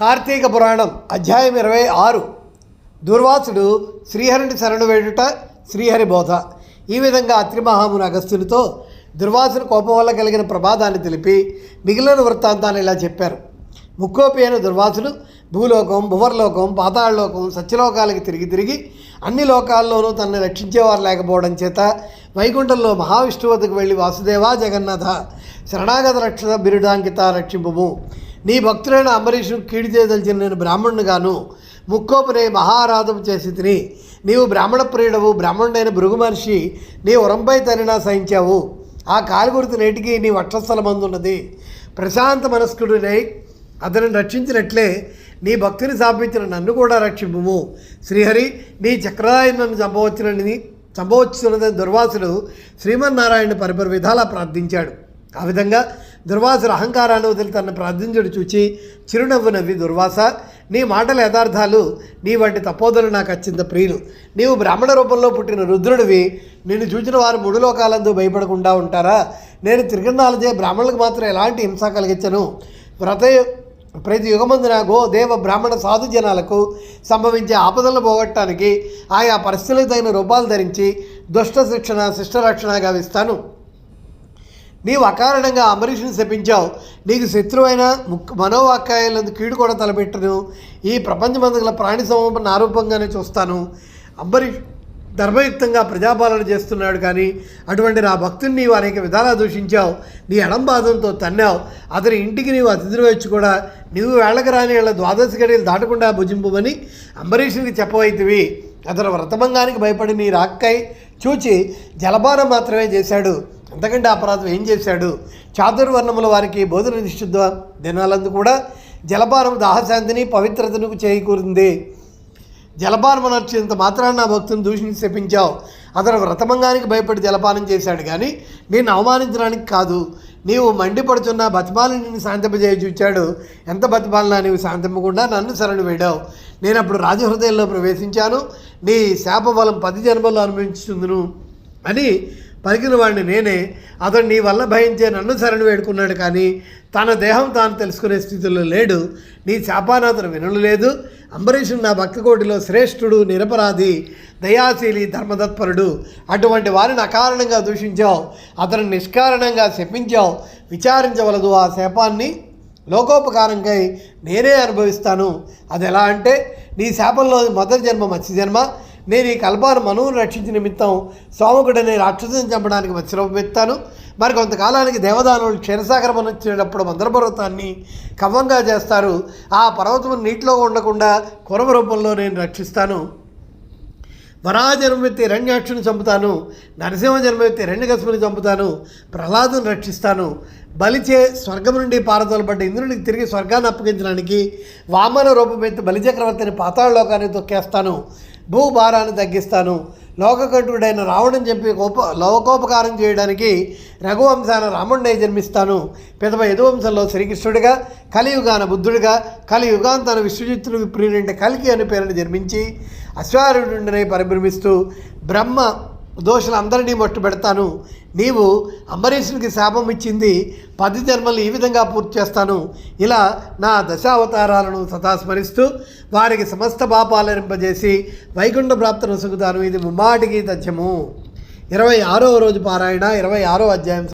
కార్తీక పురాణం అధ్యాయం ఇరవై ఆరు. దుర్వాసుడు శ్రీహరిని శరణు వేడుట శ్రీహరి బోధ. ఈ విధంగా అత్రిమహాముని అగస్త్యునితో దుర్వాసుని కోపం వల్ల కలిగిన ప్రమాదాన్ని తెలిపి మిగిలిన వృత్తాంతాన్ని ఇలా చెప్పారు. ముక్కోపి అయిన దుర్వాసుడు భూలోకం భువర్లోకం పాతాళలోకం సత్యలోకాలకి తిరిగి తిరిగి అన్ని లోకాల్లోనూ తనని రక్షించేవారు లేకపోవడం చేత వైకుంఠంలో మహావిష్ణువు వద్దకు వెళ్ళి వాసుదేవా జగన్నాథ శరణాగత రక్షణ బిరుడాంకిత రక్షింపుము. నీ భక్తులైన అంబరీషును కీడి చేయదలిచిన నేను బ్రాహ్మణుగాను ముక్కోపునే మహారాధం చేసి తిని నీవు బ్రాహ్మణ ప్రియుడవు బ్రాహ్మణుడైన భృగు మహర్షి నీ ఉరంపై తనినా సహించావు. ఆ కాలుగుర్తు నేటికి నీ వక్షస్థలమందున్నది. ప్రశాంత మనస్కుడినై అతను రక్షించినట్లే నీ భక్తిని స్థాపించిన నన్ను కూడా రక్షింపుము. శ్రీహరి నీ చక్రరాయను నన్ను చంపవచ్చునని చంపవచ్చున్నదని దుర్వాసుడు శ్రీమన్నారాయణ పరిపరి విధాలా ప్రార్థించాడు. ఆ విధంగా దుర్వాసుడు అహంకారాన్ని వదిలి తనను ప్రార్థించడు చూచి చిరునవ్వు నవ్వి దుర్వాస నీ మాటల యథార్థాలు నీ వంటి తపోదలు నాకు అత్యంత ప్రియులు. నీవు బ్రాహ్మణ రూపంలో పుట్టిన రుద్రుడివి. నిన్ను చూచిన వారు మూడు లోకాలందు భయపడకుండా ఉంటారా? నేను తిరిగినాలజే బ్రాహ్మణులకు మాత్రం ఎలాంటి హింస కలిగించను. వ్రత ప్రతి యుగమందున గో దేవ బ్రాహ్మణ సాధు జనాలకు సంభవించే ఆపదలను పోగొట్టడానికి ఆయా పరిస్థితులకు తగిన రూపాలు ధరించి దుష్ట శిక్షణ శిష్ట రక్షణ గావిస్తాను నీవు అకారణంగా అంబరీషుని శపించావు. నీకు శత్రువైన ముక్ మనోవాక్యాయాలందు కీడు కూడా తలపెట్టను. ఈ ప్రపంచమందు గల ప్రాణి సమూహం నా రూపంగానే చూస్తాను. అంబరీష్ ధర్మయుక్తంగా ప్రజాపాలన చేస్తున్నాడు కానీ అటువంటి నా భక్తుని నీవు అనేక విధాలా దూషించావు. నీ ఎడంబాదంతో తన్నావు. అతని ఇంటికి నీవు అతిథులు వచ్చి కూడా నీవు వేళకు రాని వాళ్ళ ద్వాదశ గడియలు దాటకుండా భుజింపుమని అంబరీషునికి చెప్పవైతివి. అతను వ్రతభంగానికి భయపడి నీ రాక్కై చూచి జలపానం మాత్రమే చేశాడు. అంతకంటే అపరాధం ఏం చేశాడు? చాతుర్వర్ణముల వారికి బోధన నిషిద్ధ దినాలందు కూడా జలపానం దాహశాంతిని పవిత్రతను చేకూరింది. జలపానం అనర్చినంత మాత్రాన నా భక్తుని దూషించి శపించావు. అతను వ్రతమంగానికి భయపడి జలపానం చేశాడు కానీ నేను అవమానించడానికి కాదు. నీవు మండిపడుతున్న బతిమాలని నిన్ను శాంతింపజేయ చూచాడు. ఎంత బతిమాలనా నీవు శాంతింపకుండా నన్ను శరణు వేడావు. నేను అప్పుడు రాజహృదయంలో ప్రవేశించాను. నీ శాప బలం పది జన్మల్లో అనుభవించుతుందును అని పలికిన వాడిని నేనే అతడు నీ వల్ల భయించే నన్ను శరణు వేడుకున్నాడు కానీ తన దేహం తాను తెలుసుకునే స్థితిలో లేడు నీ శాపాన్ని అతను వినలు లేదు అంబరీషుడు నా భక్తకోటిలో శ్రేష్ఠుడు నిరపరాధి దయాశీలి ధర్మతత్పరుడు అటువంటి వారిని అకారణంగా దూషించావు అతను నిష్కారణంగా శపించావు. విచారించవలదు ఆ శాపాన్ని. లోకోపకారంకై నేనే అనుభవిస్తాను. అది ఎలా అంటే నీ శాపంలో మొదటి జన్మ మత్స్య జన్మ నేను ఈ కల్పాను మనువును రక్షించిన నిమిత్తం సోమకుడనే రాక్షసుని చంపడానికి మత్స్యరూపం ఎత్తాను మరి కొంతకాలానికి దేవదానులు క్షీరసాగరం వచ్చేటప్పుడు మందరపర్వతాన్ని కవ్వంగా చేస్తారు. ఆ పర్వతం నీటిలో ఉండకుండా కురవ రూపంలో నేను రక్షిస్తాను. వరాహ జన్మెత్తి రణ్యాక్షుని చంపుతాను నరసింహ జన్మెత్తి హిరణ్యకశిపుని చంపుతాను ప్రహ్లాదుని రక్షిస్తాను. బలిచే స్వర్గం నుండి పారదోలబడ్డ ఇంద్రునికి తిరిగి స్వర్గాన్ని అప్పగించడానికి వామన రూపమెత్తి బలిచక్రవర్తిని పాతాళలోకాన్ని తొక్కేస్తాను. భూభారాన్ని తగ్గిస్తాను. లోకకంఠుడైన రావణుని చెప్పి కోప లోకోపకారం చేయడానికి రఘువంశాన రాముడినే జన్మిస్తాను. పిదవ యదువంశంలో శ్రీకృష్ణుడిగా కలియుగాన బుద్ధుడిగా కలియుగాంతాన విశ్వజిత్తుడు ప్రియుడంటే కలికి అని పేరుని జన్మించి అశ్వారుడిని పరిభ్రమిస్తూ బ్రహ్మ దోషులందరినీ మట్టు పెడతాను. నీవు అంబరీషునికి శాపం ఇచ్చింది పది జన్మలు ఈ విధంగా పూర్తి చేస్తాను. ఇలా నా దశావతారాలను సదా స్మరిస్తూ వారికి సమస్త పాపాలరింపజేసి వైకుంఠ ప్రాప్తను సుగుతాను. ఇది ముమ్మాటికి తథ్యము. ఇరవై ఆరో రోజు పారాయణ ఇరవై ఆరో అధ్యాయం